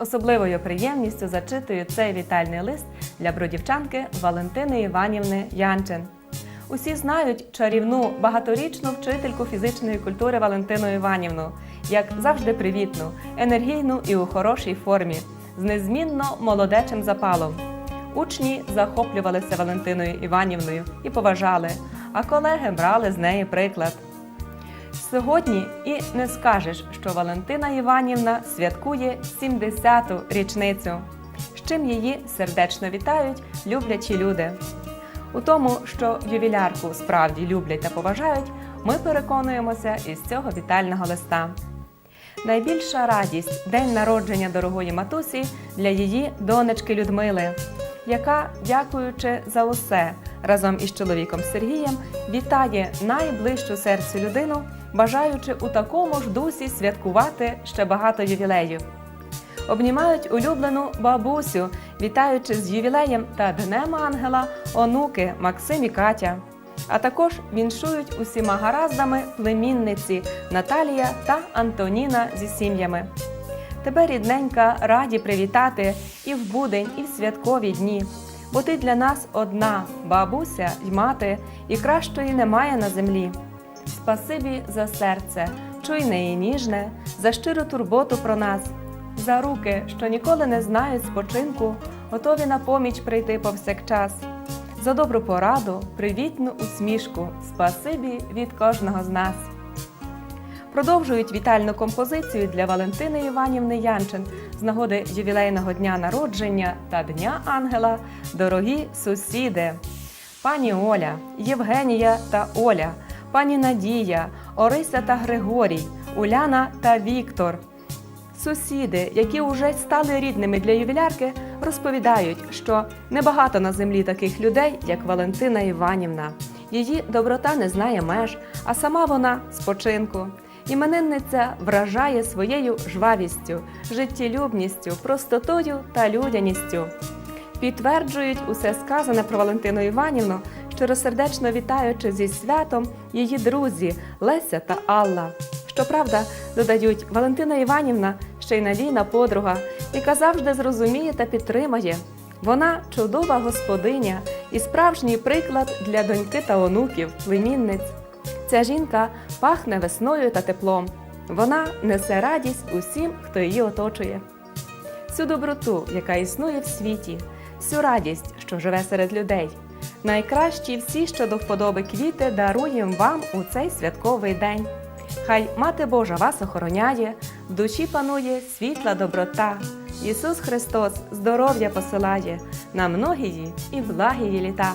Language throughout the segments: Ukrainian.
особливою приємністю зачитую цей вітальний лист для бродівчанки Валентини Іванівни Янчин. Усі знають чарівну багаторічну вчительку фізичної культури Валентину Іванівну, як завжди привітну, енергійну і у хорошій формі, з незмінно молодечим запалом. Учні захоплювалися Валентиною Іванівною і поважали, а колеги брали з неї приклад. Сьогодні і не скажеш, що Валентина Іванівна святкує 70-ту річницю, з чим її сердечно вітають люблячі люди. У тому, що ювілярку справді люблять та поважають, ми переконуємося із цього вітального листа. Найбільша радість день народження дорогої матусі для її донечки Людмили, яка, дякуючи за усе, разом із чоловіком Сергієм, вітає найближчу серцю людину, бажаючи у такому ж дусі святкувати ще багато ювілеїв. Обнімають улюблену бабусю, вітаючи з ювілеєм та Днем Ангела онуки Максим і Катя. А також віншують усіма гараздами племінниці Наталія та Антоніна зі сім'ями. Тебе, рідненька, раді привітати і в будень, і в святкові дні. Бо ти для нас одна бабуся й мати, і кращої немає на землі. Спасибі за серце, чуйне і ніжне, за щиру турботу про нас, за руки, що ніколи не знають спочинку, готові на поміч прийти повсякчас, за добру пораду, привітну усмішку, спасибі від кожного з нас. Продовжують вітальну композицію для Валентини Іванівни Янчин з нагоди ювілейного дня народження та Дня Ангела Дорогі сусіди, пані Оля, Євгенія та Оля, пані Надія, Орися та Григорій, Уляна та Віктор. Сусіди, які вже стали рідними для ювілярки, розповідають, що небагато на землі таких людей, як Валентина Іванівна. Її доброта не знає меж, а сама вона спочинку. Іменинниця вражає своєю жвавістю, життєлюбністю, простотою та людяністю. Підтверджують усе сказане про Валентину Іванівну, щиросердечно вітаючи зі святом її друзі Леся та Алла. Щоправда, додають, Валентина Іванівна ще й надійна подруга, яка завжди зрозуміє та підтримає. Вона чудова господиня і справжній приклад для доньки та онуків, племінниць. Ця жінка пахне весною та теплом. Вона несе радість усім, хто її оточує. Всю доброту, яка існує в світі, всю радість, що живе серед людей. Найкращі всі, що до вподоби квіти, даруєм вам у цей святковий день. Хай Мати Божа вас охороняє, в душі панує світла доброта. Ісус Христос здоров'я посилає на многії і благії літа.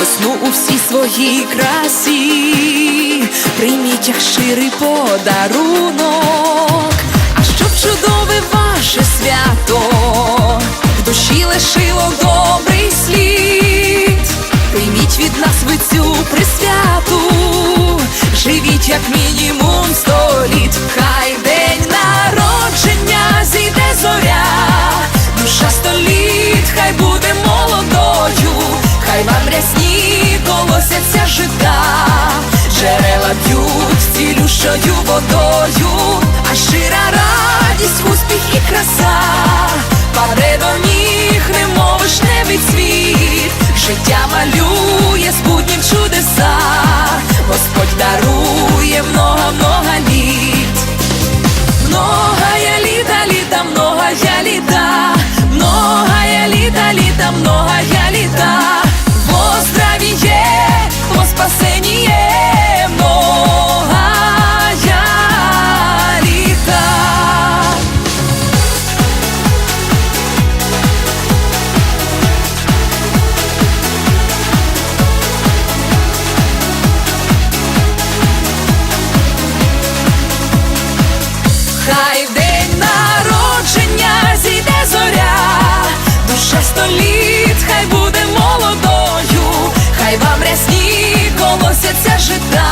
весну у всій своїй красі, прийміть як щирий подарунок, а щоб чудове ваше свято, в душі лишило добрий слід, прийміть від нас ви цю присвяту, живіть як мінімум сто літ. Хай день народження зійде зоря, душа сто літ, хай буде молодою, хай вам рясні колосяться жита, джерела б'ють цілющою водою, а щира радість, успіх і краса, паде до ніг, немов вишневий цвіт, життя малює спутнім чудеса, Господь дарує много-много душа сто літ, хай буде молодою, хай вам рясні колосяться жита,